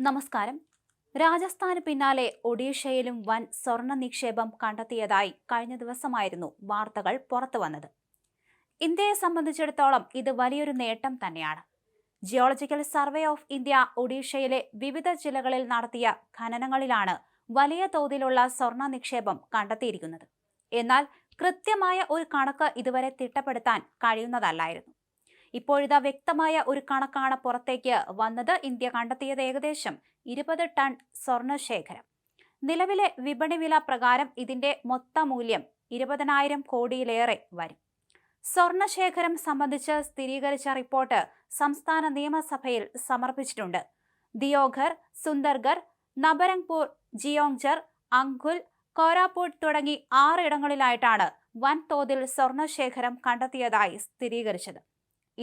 നമസ്കാരം. രാജസ്ഥാന് പിന്നാലെ ഒഡീഷയിലും വൻ സ്വർണ നിക്ഷേപം കണ്ടെത്തിയതായി കഴിഞ്ഞ ദിവസമായിരുന്നു വാർത്തകൾ പുറത്തുവന്നത് ഇന്ത്യയെ സംബന്ധിച്ചിടത്തോളം ഇത് വലിയൊരു നേട്ടം തന്നെയാണ്. ജിയോളജിക്കൽ സർവേ ഓഫ് ഇന്ത്യ ഒഡീഷയിലെ വിവിധ ജില്ലകളിൽ നടത്തിയ ഖനനങ്ങളിലാണ് വലിയ തോതിലുള്ള സ്വർണ നിക്ഷേപം കണ്ടെത്തിയിരിക്കുന്നത്. എന്നാൽ കൃത്യമായ ഒരു കണക്ക് ഇതുവരെ തിട്ടപ്പെടുത്താൻ കഴിയുന്നതല്ലായിരുന്നു. ഇപ്പോഴിതാ വ്യക്തമായ ഒരു കണക്കാണ് പുറത്തേക്ക് വന്നത്. ഇന്ത്യ കണ്ടെത്തിയത് ഏകദേശം ഇരുപത് ടൺ സ്വർണശേഖരം. നിലവിലെ വിപണി വില പ്രകാരം ഇതിന്റെ മൊത്ത മൂല്യം ഇരുപതിനായിരം കോടിയിലേറെ വരും. സ്വർണശേഖരം സംബന്ധിച്ച് സ്ഥിരീകരിച്ച റിപ്പോർട്ട് സംസ്ഥാന നിയമസഭയിൽ സമർപ്പിച്ചിട്ടുണ്ട്. ദിയോഘർ സുന്ദർഗർ നബരംഗ്പൂർ ജിയോങ്ജർ അങ്കുൽ കോരാപൂട്ട് തുടങ്ങി ആറിടങ്ങളിലായിട്ടാണ് വൻതോതിൽ സ്വർണശേഖരം കണ്ടെത്തിയതായി സ്ഥിരീകരിച്ചത്.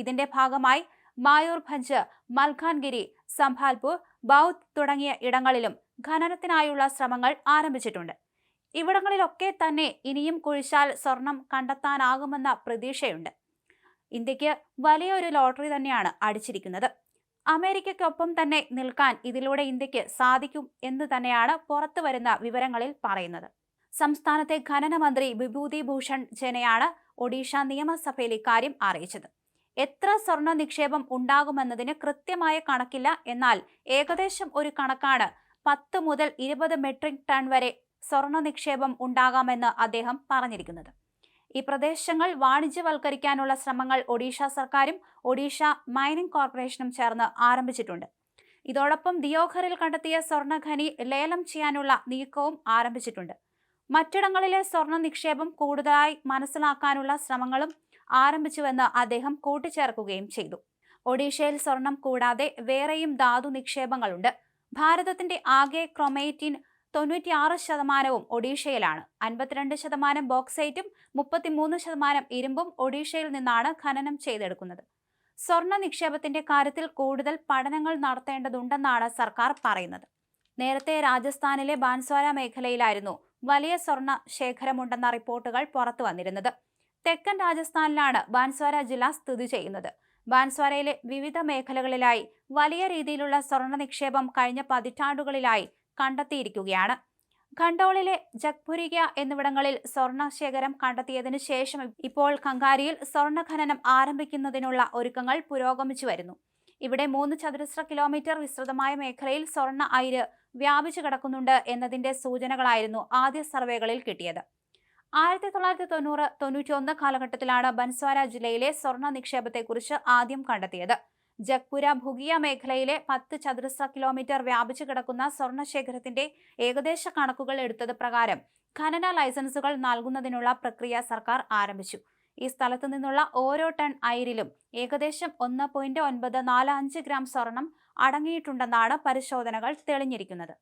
ഇതിന്റെ ഭാഗമായി മായൂർഭഞ്ച് മൽഖാൻഗിരി സംഭാൽപൂർ ബൌദ്ധ് തുടങ്ങിയ ഇടങ്ങളിലും ഖനനത്തിനായുള്ള ശ്രമങ്ങൾ ആരംഭിച്ചിട്ടുണ്ട്. ഇവിടങ്ങളിലൊക്കെ തന്നെ ഇനിയും കുഴിച്ചാൽ സ്വർണം കണ്ടെത്താനാകുമെന്ന പ്രതീക്ഷയുണ്ട്. ഇന്ത്യയ്ക്ക് വലിയൊരു ലോട്ടറി തന്നെയാണ് അടിച്ചിരിക്കുന്നത്. അമേരിക്കയ്ക്കൊപ്പം തന്നെ നിൽക്കാൻ ഇതിലൂടെ ഇന്ത്യയ്ക്ക് സാധിക്കും എന്ന് തന്നെയാണ് പുറത്തു വരുന്ന വിവരങ്ങളിൽ പറയുന്നത്. സംസ്ഥാനത്തെ ഖനന മന്ത്രി വിഭൂതി ഭൂഷൺ ജനയാണ് ഒഡീഷ നിയമസഭയിൽ ഇക്കാര്യം അറിയിച്ചത്. എത്ര സ്വർണ നിക്ഷേപം ഉണ്ടാകുമെന്നതിന് കൃത്യമായ കണക്കില്ല. എന്നാൽ ഏകദേശം ഒരു കണക്കാണ്. പത്ത് മുതൽ ഇരുപത് മെട്രിക് ടൺ വരെ സ്വർണ നിക്ഷേപം ഉണ്ടാകാമെന്ന് അദ്ദേഹം പറഞ്ഞിരിക്കുന്നത്. ഈ പ്രദേശങ്ങൾ വാണിജ്യവൽക്കരിക്കാനുള്ള ശ്രമങ്ങൾ ഒഡീഷ സർക്കാരും ഒഡീഷ മൈനിംഗ് കോർപ്പറേഷനും ചേർന്ന് ആരംഭിച്ചിട്ടുണ്ട്. ഇതോടൊപ്പം ദിയോഘറിൽ കണ്ടെത്തിയ സ്വർണഖനി ലേലം ചെയ്യാനുള്ള നീക്കവും ആരംഭിച്ചിട്ടുണ്ട്. മറ്റിടങ്ങളിലെ സ്വർണ നിക്ഷേപം കൂടുതലായി മനസ്സിലാക്കാനുള്ള ശ്രമങ്ങളും ആരംഭിച്ചുവെന്ന് അദ്ദേഹം കൂട്ടിച്ചേർക്കുകയും ചെയ്തു. ഒഡീഷയിൽ സ്വർണം കൂടാതെ വേറെയും ധാതു നിക്ഷേപങ്ങളുണ്ട്. ഭാരതത്തിന്റെ ആകെ ക്രൊമേറ്റിൻ തൊണ്ണൂറ്റിയാറ് ശതമാനവും ഒഡീഷയിലാണ്. അൻപത്തിരണ്ട് ശതമാനം ബോക്സൈറ്റും മുപ്പത്തിമൂന്ന് ശതമാനം ഇരുമ്പും ഒഡീഷയിൽ നിന്നാണ് ഖനനം ചെയ്തെടുക്കുന്നത്. സ്വർണ നിക്ഷേപത്തിന്റെ കാര്യത്തിൽ കൂടുതൽ പഠനങ്ങൾ നടത്തേണ്ടതുണ്ടെന്നാണ് സർക്കാർ പറയുന്നത്. നേരത്തെ രാജസ്ഥാനിലെ ബാൻസ്വാര മേഖലയിലായിരുന്നു വലിയ സ്വർണ ശേഖരമുണ്ടെന്ന റിപ്പോർട്ടുകൾ പുറത്തു വന്നിരുന്നത്. തെക്കൻ രാജസ്ഥാനിലാണ് ബാൻസ്വാര ജില്ല സ്ഥിതി ചെയ്യുന്നത്. ബാൻസ്വാരയിലെ വിവിധ മേഖലകളിലായി വലിയ രീതിയിലുള്ള സ്വർണ നിക്ഷേപം കഴിഞ്ഞ പതിറ്റാണ്ടുകളിലായി കണ്ടെത്തിയിരിക്കുകയാണ്. ഖണ്ടോളിലെ ജഗ്പുരിക എന്നിവിടങ്ങളിൽ സ്വർണ ശേഖരം കണ്ടെത്തിയതിനു ശേഷം ഇപ്പോൾ കങ്കാരിയിൽ സ്വർണ ഖനനം ആരംഭിക്കുന്നതിനുള്ള ഒരുക്കങ്ങൾ പുരോഗമിച്ചു വരുന്നു. ഇവിടെ മൂന്ന് ചതുരശ്ര കിലോമീറ്റർ വിസ്തൃതമായ മേഖലയിൽ സ്വർണ അയിര് വ്യാപിച്ചു കിടക്കുന്നുണ്ട് എന്നതിന്റെ സൂചനകളായിരുന്നു ആദ്യ സർവേകളിൽ കിട്ടിയത്. ആയിരത്തി തൊള്ളായിരത്തി തൊണ്ണൂറ് തൊണ്ണൂറ്റി ഒന്ന് കാലഘട്ടത്തിലാണ് ബൻസ്വാര ജില്ലയിലെ സ്വർണ നിക്ഷേപത്തെക്കുറിച്ച് ആദ്യം കണ്ടെത്തിയത്. ജഗ്പുര ഭുഗിയ മേഖലയിലെ പത്ത് ചതുരശ്ര കിലോമീറ്റർ വ്യാപിച്ചു കിടക്കുന്ന സ്വർണശേഖരത്തിന്റെ ഏകദേശ കണക്കുകൾ എടുത്തത് പ്രകാരം ഖനന ലൈസൻസുകൾ നൽകുന്നതിനുള്ള പ്രക്രിയ സർക്കാർ ആരംഭിച്ചു. ഈ സ്ഥലത്തു നിന്നുള്ള ഓരോ ടൺ അയിരിലും ഏകദേശം ഒന്ന് പോയിന്റ് ഒൻപത് നാല് അഞ്ച് ഗ്രാം സ്വർണം അടങ്ങിയിട്ടുണ്ടെന്നാണ് പരിശോധനകൾ തെളിഞ്ഞിരിക്കുന്നത്.